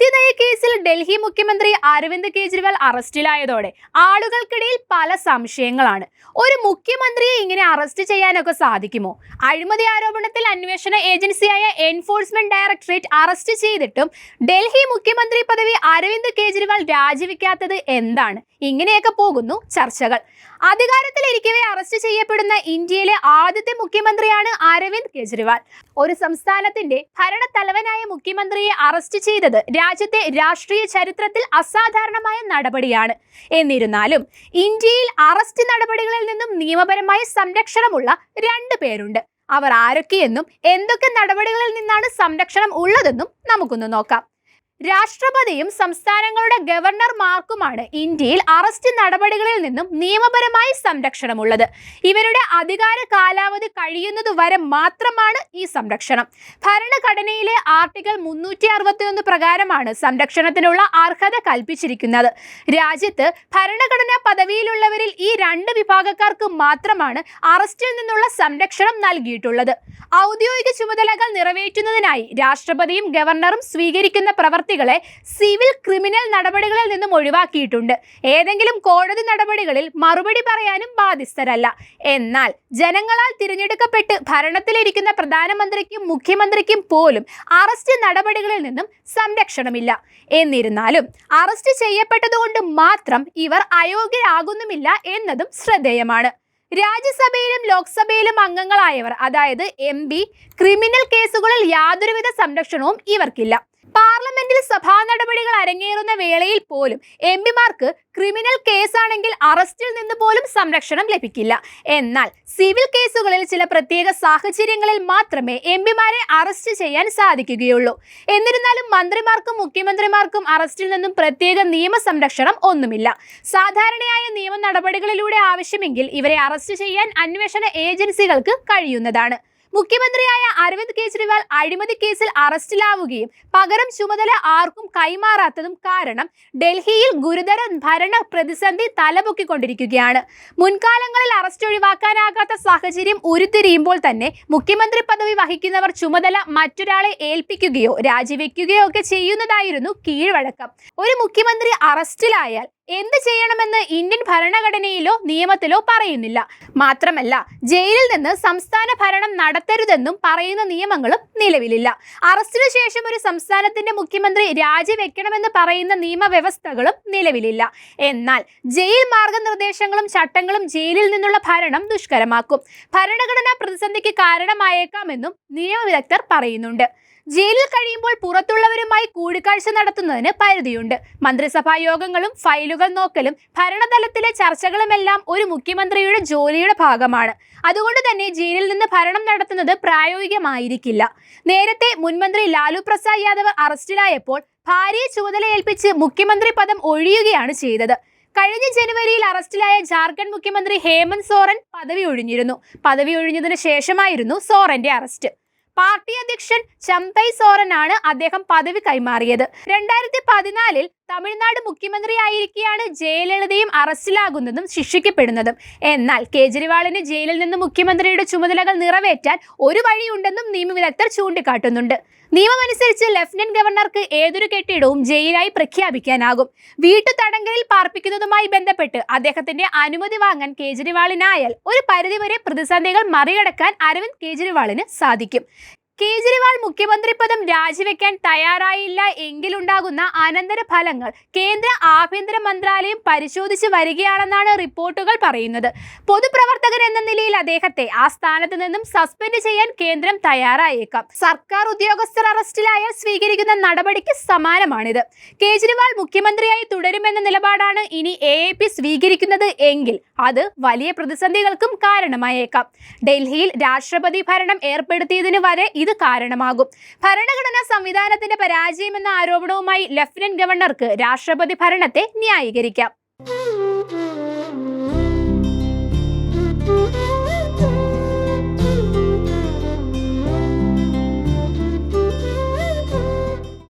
മദ്യനയ കേസിൽ ഡൽഹി മുഖ്യമന്ത്രി അരവിന്ദ് കെജ്രിവാൾ അറസ്റ്റിലായതോടെ ആളുകൾക്കിടയിൽ പല സംശയങ്ങളാണ്. ഒരു മുഖ്യമന്ത്രിയെ ഇങ്ങനെ അറസ്റ്റ് ചെയ്യാനൊക്കെ സാധിക്കുമോ? അഴിമതി ആരോപണത്തിൽ അന്വേഷണ ഏജൻസിയായ എൻഫോഴ്സ്മെന്റ് ഡയറക്ടറേറ്റ് അറസ്റ്റ് ചെയ്തിട്ടും ഡൽഹി മുഖ്യമന്ത്രി പദവി അരവിന്ദ് കെജ്രിവാൾ രാജിവെക്കാത്തത് എന്താണ്? ഇങ്ങനെയൊക്കെ പോകുന്നു ചർച്ചകൾ. അധികാരത്തിലിരിക്കവേ അറസ്റ്റ് ചെയ്യപ്പെടുന്ന ഇന്ത്യയിലെ ആദ്യത്തെ മുഖ്യമന്ത്രിയാണ് അരവിന്ദ് കെജ്രിവാൾ. ഒരു സംസ്ഥാനത്തിന്റെ ഭരണത്തലവനായ മുഖ്യമന്ത്രിയെ അറസ്റ്റ് ചെയ്തത് രാജ്യത്തെ രാഷ്ട്രീയ ചരിത്രത്തിൽ അസാധാരണമായ നടപടിയാണ്. എന്നിരുന്നാലും ഇന്ത്യയിൽ അറസ്റ്റ് നടപടികളിൽ നിന്നും നിയമപരമായ സംരക്ഷണമുള്ള രണ്ട് പേരുണ്ട്. അവർ ആരൊക്കെയെന്നും എന്തൊക്കെ നടപടികളിൽ നിന്നാണ് സംരക്ഷണം ഉള്ളതെന്നും നമുക്കൊന്ന് നോക്കാം. രാഷ്ട്രപതിയും സംസ്ഥാനങ്ങളുടെ ഗവർണർമാർക്കുമാണ് ഇന്ത്യയിൽ അറസ്റ്റ് നടപടികളിൽ നിന്നും നിയമപരമായി സംരക്ഷണമുള്ളത്. ഇവരുടെ അധികാര കാലാവധി കഴിയുന്നതുവരെ മാത്രമാണ് ഈ സംരക്ഷണം. ഭരണഘടനയിലെ ആർട്ടിക്കിൾ മുന്നൂറ്റി അറുപത്തിയൊന്ന് പ്രകാരമാണ് സംരക്ഷണത്തിനുള്ള അർഹത കൽപ്പിച്ചിരിക്കുന്നത്. രാജ്യത്ത് ഭരണഘടനാ പദവിയിലുള്ളവരിൽ ഈ രണ്ട് വിഭാഗക്കാർക്ക് മാത്രമാണ് അറസ്റ്റിൽ നിന്നുള്ള സംരക്ഷണം നൽകിയിട്ടുള്ളത്. ഔദ്യോഗിക ചുമതലകൾ നിറവേറ്റുന്നതിനായി രാഷ്ട്രപതിയും ഗവർണറും സ്വീകരിക്കുന്ന പ്രവർത്തികളെ സിവിൽ ക്രിമിനൽ നടപടികളിൽ നിന്നും ഒഴിവാക്കിയിട്ടുണ്ട്. ഏതെങ്കിലും കോടതി നടപടികളിൽ മറുപടി പറയാനും ബാധ്യസ്ഥരല്ല. എന്നാൽ ജനങ്ങളാൽ തിരഞ്ഞെടുക്കപ്പെട്ട് ഭരണത്തിലിരിക്കുന്ന പ്രധാനമന്ത്രിക്കും മുഖ്യമന്ത്രിക്കും പോലും അറസ്റ്റ് നടപടികളിൽ നിന്നും സംരക്ഷണമില്ല. എന്നിരുന്നാലും അറസ്റ്റ് ചെയ്യപ്പെട്ടതുകൊണ്ട് മാത്രം ഇവർ അയോഗ്യരാകുന്നുമില്ല എന്നതും ശ്രദ്ധേയമാണ്. രാജ്യസഭയിലും ലോക്സഭയിലും അംഗങ്ങളായവർ അതായത് എം ക്രിമിനൽ കേസുകളിൽ യാതൊരുവിധ സംരക്ഷണവും ഇവർക്കില്ല. പാർലമെന്റിൽ സഭാ നടപടികൾ അരങ്ങേറുന്ന വേളയിൽ പോലും എം പിമാർക്ക് ക്രിമിനൽ കേസാണെങ്കിൽ അറസ്റ്റിൽ നിന്ന് പോലും സംരക്ഷണം ലഭിക്കില്ല. എന്നാൽ സിവിൽ കേസുകളിൽ ചില പ്രത്യേക സാഹചര്യങ്ങളിൽ മാത്രമേ എം പിമാരെ അറസ്റ്റ് ചെയ്യാൻ സാധിക്കുകയുള്ളൂ. എന്നിരുന്നാലും മന്ത്രിമാർക്കും മുഖ്യമന്ത്രിമാർക്കും അറസ്റ്റിൽ നിന്നും പ്രത്യേക നിയമ സംരക്ഷണം ഒന്നുമില്ല. സാധാരണയായ നിയമ നടപടികളിലൂടെ ആവശ്യമെങ്കിൽ ഇവരെ അറസ്റ്റ് ചെയ്യാൻ അന്വേഷണ ഏജൻസികൾക്ക് കഴിയുന്നതാണ്. മുഖ്യമന്ത്രിയായ അരവിന്ദ് കെജ്രിവാൾ അഴിമതി കേസിൽ അറസ്റ്റിലാവുകയും പകരം ചുമതല ആർക്കും കൈമാറാത്തതും കാരണം ഡൽഹിയിൽ ഗുരുതര ഭരണ പ്രതിസന്ധി തലപൊക്കിക്കൊണ്ടിരിക്കുകയാണ്. മുൻകാലങ്ങളിൽ അറസ്റ്റ് ഒഴിവാക്കാനാകാത്ത സാഹചര്യം ഉരുത്തിരിയുമ്പോൾ തന്നെ മുഖ്യമന്ത്രി പദവി വഹിക്കുന്നവർ ചുമതല മറ്റൊരാളെ ഏൽപ്പിക്കുകയോ രാജിവെക്കുകയോ ഒക്കെ ചെയ്യുന്നതായിരുന്നു കീഴ്വഴക്കം. ഒരു മുഖ്യമന്ത്രി അറസ്റ്റിലായാൽ എന്ത് ചെയ്യണമെന്ന് ഇന്ത്യൻ ഭരണഘടനയിലോ നിയമത്തിലോ പറയുന്നില്ല. മാത്രമല്ല ജയിലിൽ നിന്ന് സംസ്ഥാന ഭരണം നടത്തരുതെന്നും പറയുന്ന നിയമങ്ങളും നിലവിലില്ല. അറസ്റ്റിനു ശേഷം ഒരു സംസ്ഥാനത്തിന്റെ മുഖ്യമന്ത്രി രാജിവെക്കണമെന്ന് പറയുന്ന നിയമവ്യവസ്ഥകളും നിലവിലില്ല. എന്നാൽ ജയിൽ മാർഗനിർദ്ദേശങ്ങളും ചട്ടങ്ങളും ജയിലിൽ നിന്നുള്ള ഭരണം ദുഷ്കരമാക്കും. ഭരണഘടനാ പ്രതിസന്ധിക്ക് കാരണമായേക്കാമെന്നും നിയമവിദഗ്ധർ പറയുന്നുണ്ട്. ജയിലിൽ കഴിയുമ്പോൾ പുറത്തുള്ളവരുമായി കൂടിക്കാഴ്ച നടത്തുന്നതിന് പരിധിയുണ്ട്. മന്ത്രിസഭാ യോഗങ്ങളും ഫയലുകൾ നോക്കലും ഭരണതലത്തിലെ ചർച്ചകളുമെല്ലാം ഒരു മുഖ്യമന്ത്രിയുടെ ജോലിയുടെ ഭാഗമാണ്. അതുകൊണ്ട് തന്നെ ജയിലിൽ നിന്ന് ഭരണം നടത്തുന്നത് പ്രായോഗികമായിരിക്കില്ല. നേരത്തെ മുൻമന്ത്രി ലാലു പ്രസാദ് യാദവ് അറസ്റ്റിലായപ്പോൾ ഭാര്യയെ ചുമതലയേൽപ്പിച്ച് മുഖ്യമന്ത്രി പദം ഒഴിയുകയാണ് ചെയ്തത്. കഴിഞ്ഞ ജനുവരിയിൽ അറസ്റ്റിലായ ജാർഖണ്ഡ് മുഖ്യമന്ത്രി ഹേമന്ത് സോറൻ പദവി ഒഴിഞ്ഞിരുന്നു. പദവി ഒഴിഞ്ഞതിന് ശേഷമായിരുന്നു സോറന്റെ അറസ്റ്റ്. പാർട്ടി അധ്യക്ഷൻ ചമ്പൈ സോറനാണ് അദ്ദേഹം പദവി കൈമാറിയത്. രണ്ടായിരത്തി പതിനാലിൽ തമിഴ്നാട് മുഖ്യമന്ത്രിയായിരിക്കെയാണ് ജയലളിതയും അറസ്റ്റിലാകുന്നതും ശിക്ഷിക്കപ്പെടുന്നതും. എന്നാൽ കേജ്രിവാളിന് ജയിലിൽ നിന്ന് മുഖ്യമന്ത്രിയുടെ ചുമതലകൾ നിറവേറ്റാൻ ഒരു വഴിയുണ്ടെന്നും നിയമവിദഗ്ധർ ചൂണ്ടിക്കാട്ടുന്നുണ്ട്. നിയമമനുസരിച്ച് ലഫ്റ്റനന്റ് ഗവർണർക്ക് ഏതൊരു കെട്ടിടവും ജയിലായി പ്രഖ്യാപിക്കാനാകും. വീട്ടു തടങ്കലിൽ പാർപ്പിക്കുന്നതുമായി ബന്ധപ്പെട്ട് അദ്ദേഹത്തിന്റെ അനുമതി വാങ്ങാൻ കേജ്രിവാളിനായാൽ ഒരു പരിധിവരെ പ്രതിസന്ധികൾ മറികടക്കാൻ അരവിന്ദ് കേജ്രിവാളിന് സാധിക്കും. കേജ്രിവാൾ മുഖ്യമന്ത്രി പദം രാജിവെക്കാൻ തയ്യാറായില്ല എങ്കിലുണ്ടാകുന്ന അനന്തര ഫലങ്ങൾ കേന്ദ്ര ആഭ്യന്തര മന്ത്രാലയം പരിശോധിച്ച് വരികയാണെന്നാണ് റിപ്പോർട്ടുകൾ പറയുന്നത്. പൊതുപ്രവർത്തകൻ എന്ന നിലയിൽ അദ്ദേഹത്തെ ആ സ്ഥാനത്ത് നിന്നും സസ്പെൻഡ് ചെയ്യാൻ കേന്ദ്രം തയ്യാറായേക്കാം. സർക്കാർ ഉദ്യോഗസ്ഥർ അറസ്റ്റിലായാൽ സ്വീകരിക്കുന്ന നടപടിക്ക് സമാനമാണിത്. കേജ്രിവാൾ മുഖ്യമന്ത്രിയായി തുടരുമെന്ന നിലപാടാണ് ഇനി എ എ പി സ്വീകരിക്കുന്നത് എങ്കിൽ അത് വലിയ പ്രതിസന്ധികൾക്കും കാരണമായേക്കാം. ഡൽഹിയിൽ രാഷ്ട്രപതി ഭരണം ഏർപ്പെടുത്തിയതിനു വരെ ഇത് കാരണമാകും. ഭരണഘടനാ സംവിധാനത്തിന്റെ പരാജയമെന്ന ആരോപണവുമായി ലഫ്റ്റനന്റ് ഗവർണർക്ക് രാഷ്ട്രപതി ഭരണത്തെ ന്യായീകരിക്കാം.